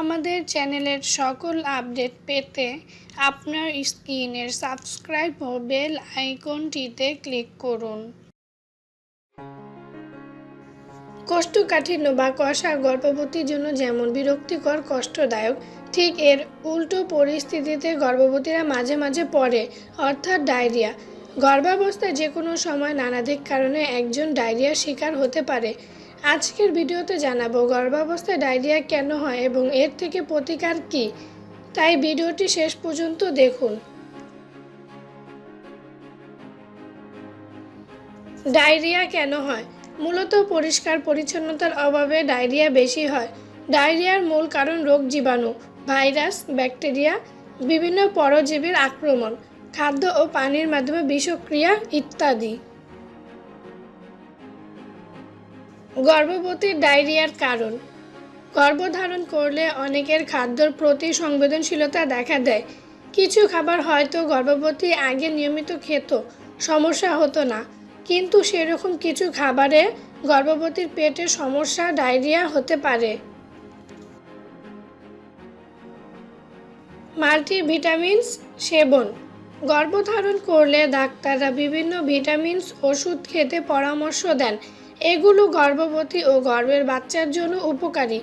আমাদের চ্যানেলের সকল আপডেট পেতে আপনার স্ক্রিনের সাবস্ক্রাইব ও বেল আইকনটিতে ক্লিক করুন। কোষ্ঠকাঠিন্য বা কষা গর্ভবতীর জন্য যেমন বিরক্তিকর, কষ্টদায়ক, ঠিক এর উল্টো পরিস্থিতিতে গর্ভবতীরা মাঝে মাঝে পড়ে, অর্থাৎ ডায়রিয়া। গর্ভাবস্থায় যে কোনো সময় নানাধিক কারণে একজন ডায়রিয়ার শিকার হতে পারে। আজকের ভিডিওতে জানাব, গর্ভাবস্থায় ডায়রিয়া কেন হয় এবং এর থেকে প্রতিকার কী? তাই ভিডিওটি শেষ পর্যন্ত দেখুন। ডায়রিয়া কেন হয়? মূলত পরিষ্কার পরিচ্ছন্নতার অভাবে ডায়রিয়া বেশি হয়। ডায়রিয়ার মূল কারণ রোগ জীবাণু, ভাইরাস, ব্যাকটেরিয়া, বিভিন্ন পরজীবীর আক্রমণ, খাদ্য ও পানির মাধ্যমে বিষক্রিয়া ইত্যাদি। গর্ভবতীর ডায়রিয়ার কারণ। গর্ভধারণ করলে অনেকের খাদ্যর প্রতি সংবেদনশীলতা দেখা দেয়। কিছু খাবার হয়তো গর্ভবতী আগে নিয়মিত খেত, সমস্যা হতো না। কিন্তু সেরকম কিছু খাবারে গর্ভবতীর পেটে সমস্যা, ডায়রিয়া হতে পারে। মাল্টিভিটামিনস সেবন। গর্ভধারণ করলে ডাক্তাররা বিভিন্ন ভিটামিনস, ওষুধ খেতে পরামর্শ দেন। এগুলো গর্ভবতী ও গর্ভের বাচ্চার জন্য উপকারী।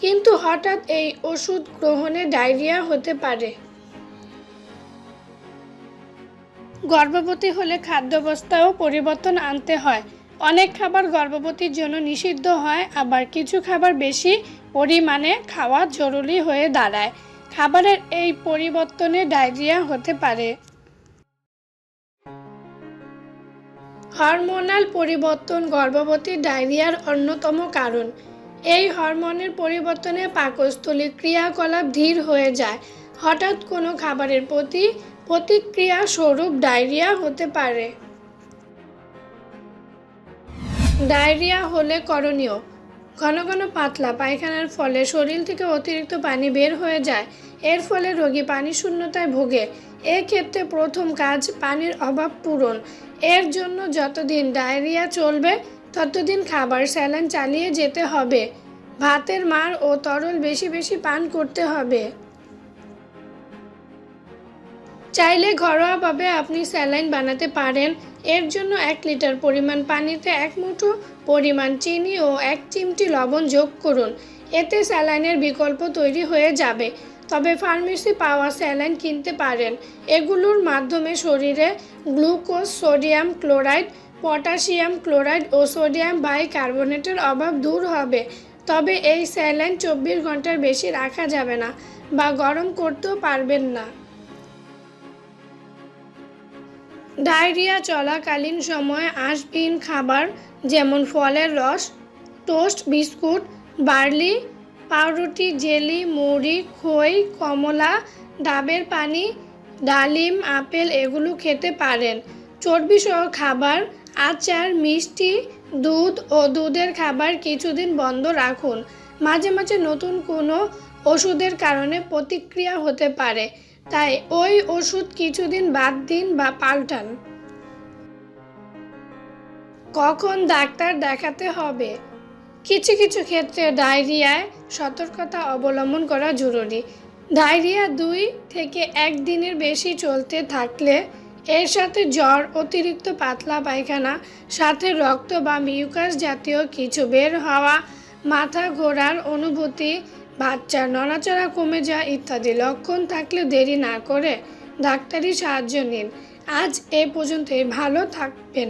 কিন্তু হঠাৎ এই ওষুধ গ্রহণে ডায়রিয়া হতে পারে। গর্ভবতী হলে খাদ্যাবস্থাও পরিবর্তন আনতে হয়। অনেক খাবার গর্ভবতীর জন্য নিষিদ্ধ হয়, আবার কিছু খাবার বেশি পরিমাণে খাওয়া জরুরি হয়ে দাঁড়ায়। খাবারের এই পরিবর্তনে ডায়রিয়া হতে পারে। হরমোনাল পরিবর্তন গর্ভবতী ডায়রিয়ার অন্যতম কারণ। এই হরমোনের পরিবর্তনে পাকস্থলীর ক্রিয়াকলাপ ধীর হয়ে যায়। হঠাৎ কোনো খাবারের প্রতি প্রতিক্রিয়া স্বরূপ ডায়রিয়া হতে পারে। ডায়রিয়া হলে করণীয় ঘন ঘন পাতলা পায়খানার ফলে শরীর থেকে অতিরিক্ত পানি বের হয়ে যায়। এর ফলে রোগী পানি শূন্যতায় ভোগে। এক্ষেত্রে প্রথম কাজ পানির অভাব পূরণ। এর জন্য যতদিন ডায়রিয়া চলবে, ততদিন খাবার স্যালাইন চালিয়ে যেতে হবে। ভাতের মার ও তরল বেশি বেশি পান করতে হবে। চাইলে ঘরোয়াভাবে আপনি স্যালাইন বানাতে পারেন। এর জন্য এক লিটার পরিমাণ পানিতে এক মুঠো পরিমাণ চিনি ও এক চিমটি লবণ যোগ করুন। এতে স্যালাইনের বিকল্প তৈরি হয়ে যাবে। তবে ফার্মেসি পাওয়া স্যালাইন কিনতে পারেন। এগুলোর মাধ্যমে শরীরে glucose, sodium chloride, potassium chloride ও সোডিয়াম বাইকার্বনেটের অভাব দূর হবে। তবে এই স্যালাইন চব্বিশ ঘণ্টার বেশি রাখা যাবে না বা গরম করতেও পারবেন না। ডায়রিয়া চলাকালীন সময়ে আঁশবিহীন খাবার যেমন ফলের রস, টোস্ট, বিস্কুট, বার্লি, পাউরুটি, জেলি, মুড়ি, খই, কমলা, ডাবের পানি, ডালিম, আপেল এগুলো খেতে পারেন। চর্বিসহ খাবার, আচার, মিষ্টি, দুধ ও দুধের খাবার কিছুদিন বন্ধ রাখুন। মাঝে মাঝে নতুন কোনো ওষুধের কারণে প্রতিক্রিয়া হতে পারে। তাই ওই ওষুধ কিছুদিন বাদ দিন বা পাল্টান। কখন ডাক্তার দেখাতে হবে? কিছু কিছু ক্ষেত্রে ডায়রিয়ায় সতর্কতা অবলম্বন করা জরুরি। ডায়রিয়া দুই থেকে এক দিনের বেশি চলতে থাকলে এর সাথে জ্বর, অতিরিক্ত পাতলা পায়খানা, সাথে রক্ত বা মিউকাস জাতীয় কিছু বের হওয়া, মাথা ঘোরার অনুভূতি বাচ্চার নড়াচড়া কমে যাওয়া ইত্যাদি লক্ষণ থাকলে দেরি না করে ডাক্তারি সাহায্য নিন। আজ এ পর্যন্তই। ভালো থাকবেন।